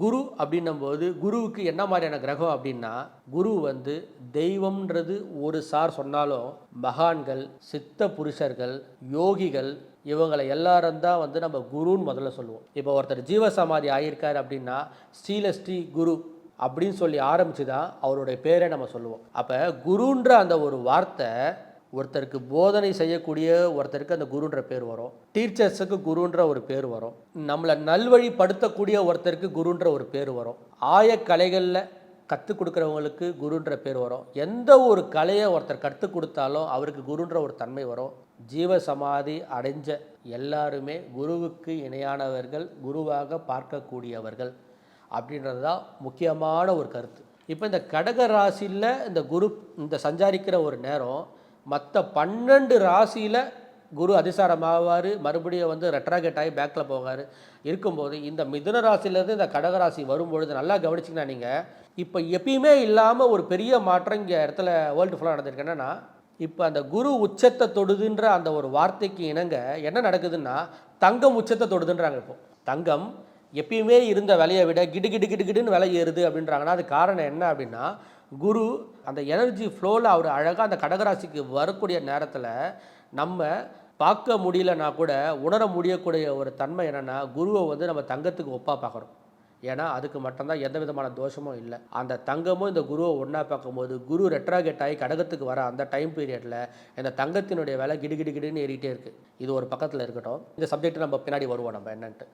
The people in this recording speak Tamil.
குரு அப்படின்னும் போது குருவுக்கு என்ன மாதிரியான கிரகம் அப்படின்னா குரு வந்து தெய்வம்ன்றது ஒரு சார் சொன்னாலும் மகான்கள் சித்த புருஷர்கள் யோகிகள் இவங்களை எல்லாரும் தான் வந்து நம்ம குருன்னு முதல்ல சொல்லுவோம். இப்போ ஒருத்தர் ஜீவசமாதி ஆகியிருக்காரு அப்படின்னா ஸ்ரீலஸ்ரீ குரு அப்படின்னு சொல்லி ஆரம்பித்து தான் அவருடைய பேரை நம்ம சொல்லுவோம். அப்போ குருன்ற அந்த ஒரு வார்த்தை ஒருத்தருக்கு போதனை செய்யக்கூடிய ஒருத்தருக்கு அந்த குருன்ற பேர் வரும். டீச்சர்ஸுக்கு குருன்ற ஒரு பேர் வரும். நம்மளை நல்வழிப்படுத்தக்கூடிய ஒருத்தருக்கு குருன்ற ஒரு பேர் வரும். ஆயக்கலைகளில் கற்றுக் கொடுக்குறவங்களுக்கு குருன்ற பேர் வரும். எந்த ஒரு கலையை ஒருத்தர் கற்றுக் கொடுத்தாலும் அவருக்கு குருன்ற ஒரு தன்மை வரும். ஜீவ சமாதி அடைஞ்ச எல்லாருமே குருவுக்கு இணையானவர்கள் குருவாக பார்க்கக்கூடியவர்கள் அப்படின்றது தான் முக்கியமான ஒரு கருத்து. இப்போ இந்த கடக ராசியில் இந்த குரு இந்த சஞ்சாரிக்கிற ஒரு நேரம் மற்ற பன்னெண்டு ராசியில் குரு அதிசாரமாவார் மறுபடியும் வந்து ரெட்ராகேட் ஆகி பேக்கில் போவார் இருக்கும்போது இந்த மிதுன ராசியிலேருந்து இந்த கடக ராசி வரும்பொழுது நல்லா கவனிச்சிங்கன்னா நீங்கள் இப்போ எப்பயுமே இல்லாமல் ஒரு பெரிய மாற்றம் இங்கே இடத்துல வேர்ல்டு ஃபுல்லாக நடந்திருக்கு. என்னென்னா இப்போ அந்த குரு உச்சத்தை தொடுதுன்ற அந்த ஒரு வார்த்தைக்கு இணங்க என்ன நடக்குதுன்னா தங்கம் உச்சத்தை தொடுதுன்றாங்க இப்போ. தங்கம் எப்பயுமே இருந்த விலையை விட கிடு கிடு கிடு கிடுன்னு விலை ஏறுது அப்படின்றாங்கன்னா அது காரணம் என்ன அப்படின்னா குரு அந்த எனர்ஜி ஃப்ளோவில் அவர் அழகாக அந்த கடகராசிக்கு வரக்கூடிய நேரத்தில் நம்ம பார்க்க முடியலன்னா கூட உணர முடியக்கூடிய ஒரு தன்மை என்னென்னா குருவை வந்து நம்ம தங்கத்துக்கு ஒப்பாக பார்க்குறோம் ஏன்னா அதுக்கு மட்டும்தான் எந்த விதமான தோஷமும் இல்லை. அந்த தங்கமும் இந்த குருவை ஒன்றா பார்க்கும்போது குரு ரெட்ராகெட் ஆகி கடகத்துக்கு வர அந்த டைம் பீரியடில் இந்த தங்கத்தினுடைய விலை கிடு கிடு ஏறிட்டே இருக்குது இது ஒரு பக்கத்தில் இருக்கட்டும். இந்த சப்ஜெக்ட் நம்ம பின்னாடி வருவோம் நம்ம என்னன்ட்டு.